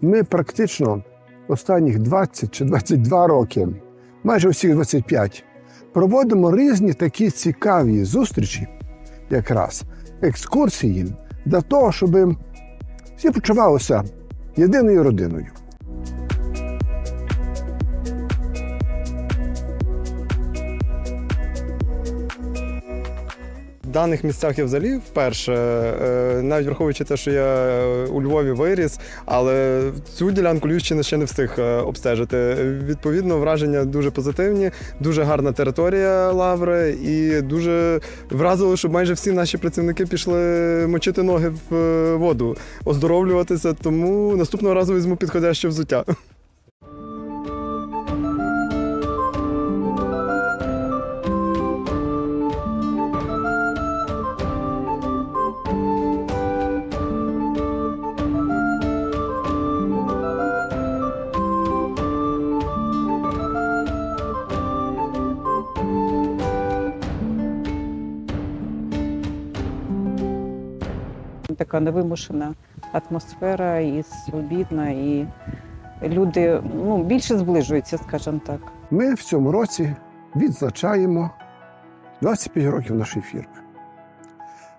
Ми практично останніх 20 чи 22 роки, майже усіх 25, проводимо різні такі цікаві зустрічі, якраз екскурсії, для того, щоб всі почувалися єдиною родиною. Даних місцях я взагалі вперше, е, навіть враховуючи те, що я у Львові виріс, але цю ділянку Львівщини ще не встиг е, обстежити. Відповідно, враження дуже позитивні, дуже гарна територія лаври, і дуже вразило, що майже всі наші працівники пішли мочити ноги в е, воду, оздоровлюватися. Тому наступного разу візьму підходяще взуття. Така невимушена атмосфера і свобідна, і люди ну, більше зближуються, скажімо так. Ми в цьому році відзначаємо 25 років нашої фірми.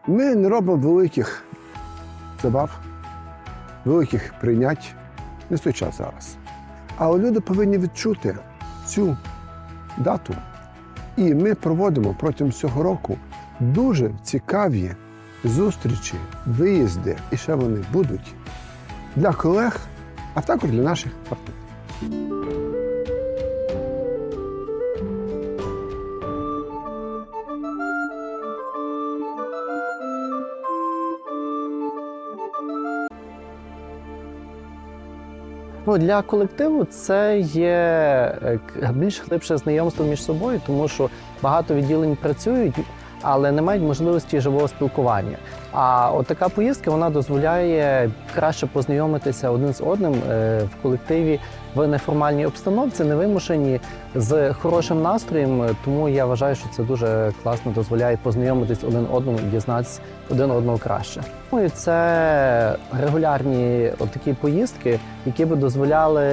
Ми не робимо великих забав, великих прийнять не той час зараз. Але люди повинні відчути цю дату. І ми проводимо протягом цього року дуже цікаві зустрічі, виїзди, і ще вони будуть для колег, а також для наших партнерів. Ну, для колективу це є е, більш глибше знайомство між собою, тому що багато відділень працюють, але не мають можливості живого спілкування. А от така поїздка вона дозволяє краще познайомитися один з одним е, в колективі в неформальній обстановці, невимушені з хорошим настроєм. Тому я вважаю, що це дуже класно дозволяє познайомитись один одному і дізнатися один одного краще. Ну і це регулярні такі поїздки, які би дозволяли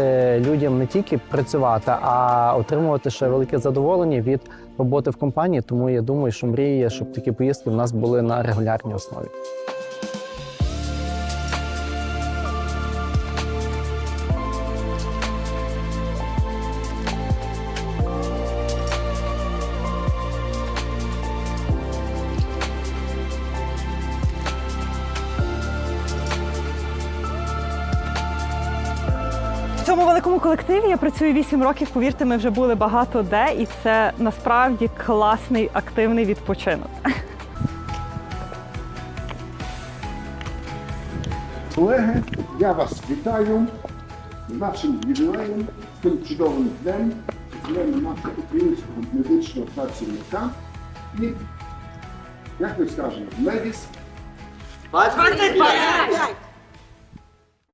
людям не тільки працювати, а отримувати ще велике задоволення від роботи в компанії. Тому я думаю, що мріє, щоб такі поїздки в нас були на регулярній основі. Цьому великому колективі я працюю 8 років. Повірте, ми вже були багато де, і це насправді класний активний відпочинок. Колеги, я вас вітаю з нашим ювілеєм, з тим чудовим днем, з днем нашого українського медичного працівника. І, як ми скажемо, ледіс 25!